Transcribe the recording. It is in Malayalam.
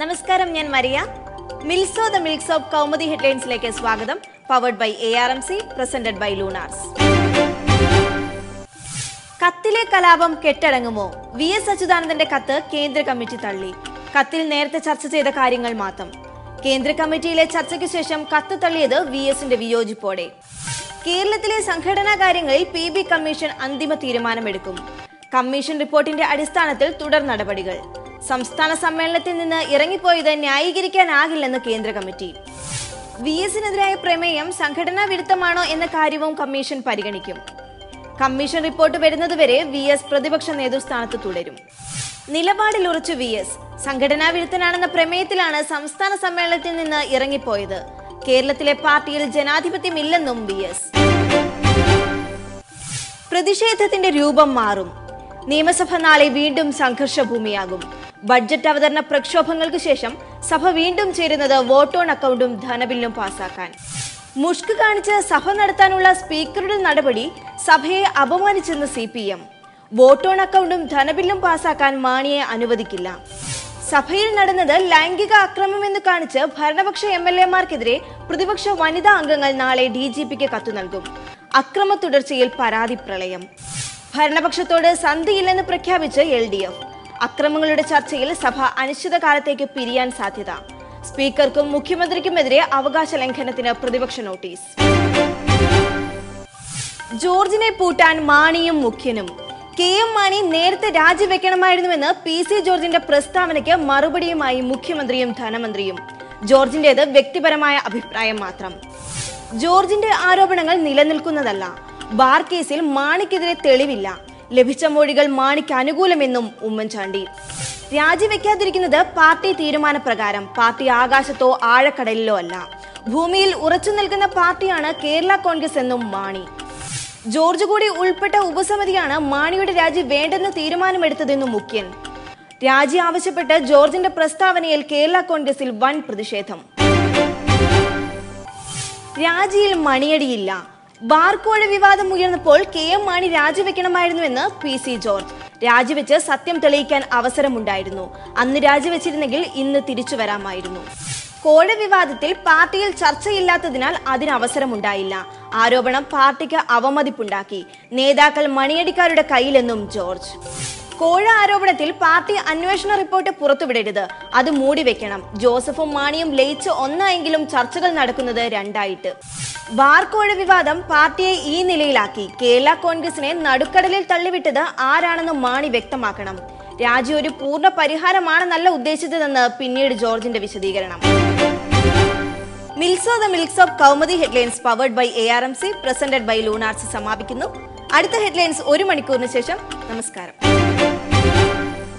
നമസ്കാരം ഞാൻ മരിയ. മിൽസോ ദ മിൽക്സ് ഓഫ് കൗമുദി ഹെഡ്ലൈൻസിലേക്ക് സ്വാഗതം. Powered by A R M C presented by Lunars കത്തിലെ കലാപം കെട്ടടങ്ങുമോ? വി എസ് അച്യുതാനന്ദന്റെ കത്ത് കേന്ദ്ര കമ്മിറ്റി തള്ളി. കത്തിൽ നേരത്തെ ചർച്ച ചെയ്ത കാര്യങ്ങൾ മാത്രം. കേന്ദ്ര കമ്മിറ്റിയിലെ ചർച്ചയ്ക്ക് ശേഷം കത്ത് തള്ളിയത് വി എസിന്റെ വിയോജിപ്പോടെ. കേരളത്തിലെ സംഘടനാ കാര്യങ്ങളിൽ പി ബി കമ്മീഷൻ അന്തിമ തീരുമാനമെടുക്കും. കമ്മീഷൻ റിപ്പോർട്ടിന്റെ അടിസ്ഥാനത്തിൽ തുടർ നടപടികൾ. സംസ്ഥാന സമ്മേളനത്തിൽ നിന്ന് ഇറങ്ങിപ്പോയത് ന്യായീകരിക്കാനാകില്ലെന്ന് കേന്ദ്ര കമ്മിറ്റി. വി എസിനെതിരായ പ്രമേയം സംഘടനാ വിരുദ്ധമാണോ എന്ന കാര്യവും കമ്മീഷൻ പരിഗണിക്കും. കമ്മീഷൻ റിപ്പോർട്ട് വരുന്നതുവരെ വി എസ് പ്രതിപക്ഷ നേതൃസ്ഥാനത്ത് തുടരും. നിലപാടിൽ ഉറച്ചു വി എസ് സംഘടനാ വിരുദ്ധനാണെന്ന പ്രമേയത്തിലാണ് സംസ്ഥാന സമ്മേളനത്തിൽ നിന്ന് ഇറങ്ങിപ്പോയത്. കേരളത്തിലെ പാർട്ടിയിൽ ജനാധിപത്യമില്ലെന്നും വി എസ് പ്രതിഷേധത്തിന്റെ രൂപം മാറും. നിയമസഭ നാളെ വീണ്ടും സംഘർഷഭൂമിയാകും ബഡ്ജറ്റ് അവതരണ പ്രക്ഷോഭങ്ങൾക്ക് ശേഷം സഭ വീണ്ടും ചേരുന്നത് വോട്ട് ഓൺ അക്കൗണ്ടും ധനബില്ലും പാസാക്കാൻ. മുഷ്ക് കാണിച്ച് സഭ നടത്താനുള്ള സ്പീക്കറുടെ നടപടി സഭയെ അപമാനിച്ചെന്ന് C P M vote on അക്കൗണ്ടും ധനബില്ലും പാസാക്കാൻ മാണിയെ അനുവദിക്കില്ല. സഭയിൽ നടന്നത് ലൈംഗിക അക്രമമെന്ന് കാണിച്ച് ഭരണപക്ഷ എം എൽ എമാർക്കെതിരെ പ്രതിപക്ഷ വനിതാ അംഗങ്ങൾ നാളെ ഡി ജി പിക്ക് കത്തു നൽകും. അക്രമ തുടർച്ചയിൽ പരാതി പ്രളയം. ഭരണപക്ഷത്തോട് സന്ധിയില്ലെന്ന് പ്രഖ്യാപിച്ച് എൽ ഡി എഫ്. അക്രമങ്ങളുടെ ചർച്ചയിൽ സഭ അനിശ്ചിതകാലത്തേക്ക് പിരിയാൻ സാധ്യത. സ്പീക്കർക്കും മുഖ്യമന്ത്രിക്കുമെതിരെ അവകാശ ലംഘനത്തിന് പ്രതിപക്ഷ നോട്ടീസ്. ജോർജിനെ പൂട്ടാൻ മാണിയും മുഖ്യനും. കെ എം മാണി നേരത്തെ രാജിവെക്കണമായിരുന്നുവെന്ന് പി സി ജോർജിന്റെ പ്രസ്താവനയ്ക്ക് മറുപടിയുമായി മുഖ്യമന്ത്രിയും ധനമന്ത്രിയും. ജോർജിന്റേത് വ്യക്തിപരമായ അഭിപ്രായം മാത്രം. ജോർജിന്റെ ആരോപണങ്ങൾ നിലനിൽക്കുന്നതല്ല. ബാർ കേസിൽ മാണിക്കെതിരെ തെളിവില്ല. ലഭിച്ച മൊഴികൾ മാണിക്ക് അനുകൂലമെന്നും ഉമ്മൻചാണ്ടി. രാജിവെക്കാതിരിക്കുന്നത് പാർട്ടി തീരുമാനപ്രകാരം പാർട്ടി ആകാശത്തോ ആഴക്കടലിലോ അല്ല. ഭൂമിയിൽ ഉറച്ചു നിൽക്കുന്ന പാർട്ടിയാണ് കേരള കോൺഗ്രസ് എന്നും മാണി. ജോർജ് കൂടി ഉൾപ്പെട്ട ഉപസമിതിയാണ് മാണിയുടെ രാജി വേണ്ടെന്ന് തീരുമാനമെടുത്തതെന്നും മുഖ്യൻ. രാജി ആവശ്യപ്പെട്ട് ജോർജിന്റെ പ്രസ്താവനയിൽ കേരള കോൺഗ്രസിൽ വൻ പ്രതിഷേധം. രാജിയിൽ മണിയടിയില്ല. ബാർക്കോഴ വിവാദം ഉയർന്നപ്പോൾ കെ എം മാണി രാജിവെക്കണമായിരുന്നുവെന്ന് പി സി ജോർജ് രാജിവെച്ച് സത്യം തെളിയിക്കാൻ അവസരമുണ്ടായിരുന്നു. അന്ന് രാജിവെച്ചിരുന്നെങ്കിൽ ഇന്ന് തിരിച്ചു വരാമായിരുന്നു. കോഴ വിവാദത്തിൽ പാർട്ടിയിൽ ചർച്ചയില്ലാത്തതിനാൽ അതിന് അവസരമുണ്ടായില്ല. ആരോപണം പാർട്ടിക്ക് അവമതിപ്പുണ്ടാക്കി. നേതാക്കൾ മണിയടിക്കാരുടെ കയ്യിലെന്നും ജോർജ്. കോഴ ആരോപണത്തിൽ പാർട്ടി അന്വേഷണ റിപ്പോർട്ട് പുറത്തുവിടരുത്. അത് മൂടിവെക്കണം. ജോസഫും മാണിയും ലയിച്ച് ഒന്നായെങ്കിലും ചർച്ചകൾ നടക്കുന്നത് രണ്ടായിട്ട്. ബാർ വിവാദം പാർട്ടിയെ ഈ നിലയിലാക്കി. കേരള കോൺഗ്രസിനെ നടുക്കടലിൽ തള്ളിവിട്ടത് ആരാണെന്ന് മാണി വ്യക്തമാക്കണം. രാജി ഒരു പൂർണ പരിഹാരമാണെന്നല്ല ഉദ്ദേശിച്ചതെന്ന് പിന്നീട് ജോർജിന്റെ വിശദീകരണം. മിൽസോ the മിൽക്സ് of Kaumudi headlines powered by A R M C presented by Lunars സമാപിക്കുന്നു. അടുത്ത ഹെഡ്ലൈൻസ് ഒരു മണിക്കൂറിന് ശേഷം. നമസ്കാരം.